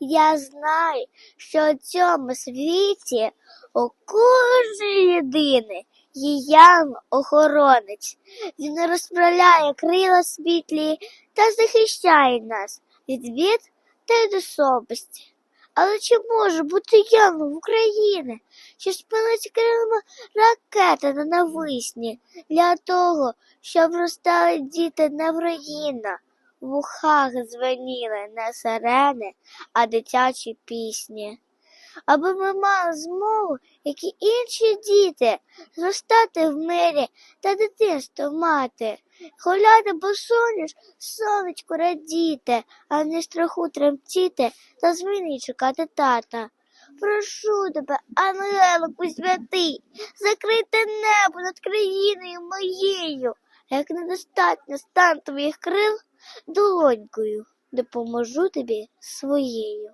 Я знаю, що у цьому світі у кожної людини є янгол-охоронець. Він розправляє крила світлі та захищає нас від бід та й особисті. Але чи може бути янгол в Україні, що спинить крилами ракети на нависні для того, щоб ростали діти не враїна, в ухах дзвеніли не сирени, а дитячі пісні. Аби ми мали змогу, як і інші діти, зростати в мирі та дитинство мати, гуляти босоніж, сонечку радіти, а не страху тремтіти та зміни чекати тата. Прошу тебе, ангелику святий, закрийте небо над країною моєю, як недостатньо стан твоїх крил, долонькою допоможу тобі своєю.